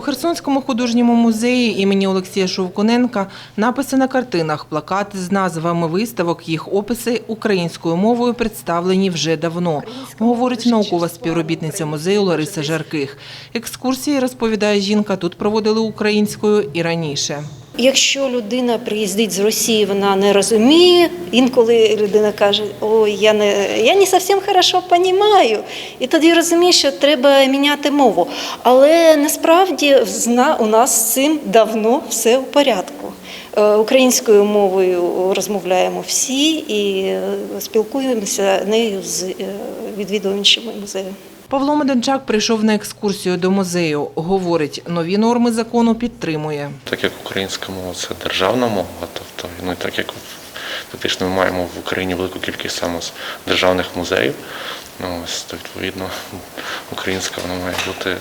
У Херсонському художньому музеї імені Олексія Шовкуненка написи на картинах, плакати з назвами виставок, їх описи українською мовою представлені вже давно, говорить наукова співробітниця музею Лариса Жарких. Екскурсії, розповідає жінка, тут проводили українською і раніше. Якщо людина приїздить з Росії, вона не розуміє. Інколи людина каже: Ой, я не я не зовсім хорошо розумію. І тоді розуміє, що треба міняти мову. Але насправді у нас з цим давно все в порядку. Е, Українською мовою розмовляємо всі і е, спілкуємося нею з е, відвідувачами музею. Павло Меденчак прийшов на екскурсію до музею. Говорить, нові норми закону підтримує. Так як українська мова це державна мова, тобто ну, так як фактично ми маємо в Україні велику кількість саме з державних музеїв, ну, ось, то відповідно українська вона має бути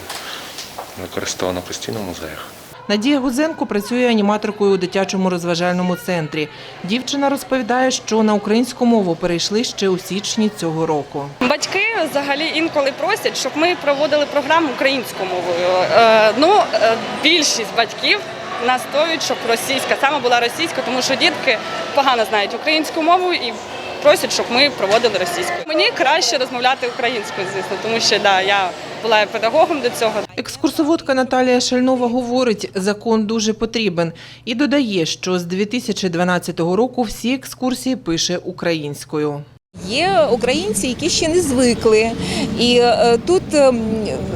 використована постійно в музеях. Надія Гузенко працює аніматоркою у дитячому розважальному центрі. Дівчина розповідає, що на українську мову перейшли ще у січні цього року. Батьки взагалі інколи просять, щоб ми проводили програму українською мовою. Е, ну, е, більшість батьків настоюють, щоб російська саме була російська, тому що дітки погано знають українську мову і просять, щоб ми проводили російською. Мені краще розмовляти українською, звісно, тому що да, я була педагогом до цього. Екскурсоводка Наталія Шальнова говорить, закон дуже потрібен і додає, що з 2012 року всі екскурсії пише українською. Є українці, які ще не звикли, і е, тут ем,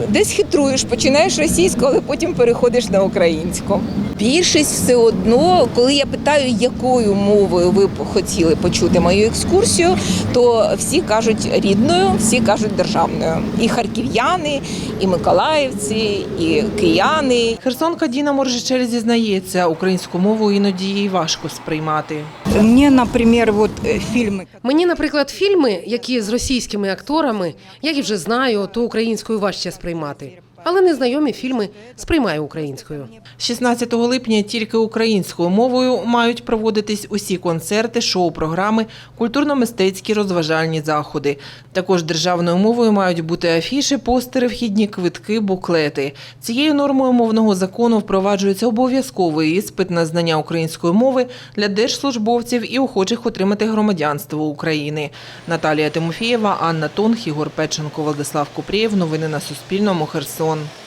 десь хитруєш, починаєш російською, але потім переходиш на українську. Більшість все одно, коли я питаю, якою мовою ви б хотіли почути мою екскурсію, то всі кажуть рідною, всі кажуть державною. І харків'яни, і миколаївці, і кияни. Херсонка Діна Моржичель зізнається, українську мову іноді їй важко сприймати. Мне, например, вот э, Мені, наприклад, фільми, які з російськими акторами, я їх вже знаю, то українською важче сприймати. Але незнайомі фільми сприймаю українською. 16 липня тільки українською мовою мають проводитись усі концерти, шоу-програми, культурно-мистецькі розважальні заходи. Також державною мовою мають бути афіши, постери, вхідні квитки, буклети. Цією нормою мовного закону впроваджується обов'язковий іспит на знання української мови для держслужбовців і охочих отримати громадянство України. Наталія Тимофієва, Анна Тонх, Ігор Печенко, Владислав Купрієв. Новини на Суспільному. Херсон. যেমন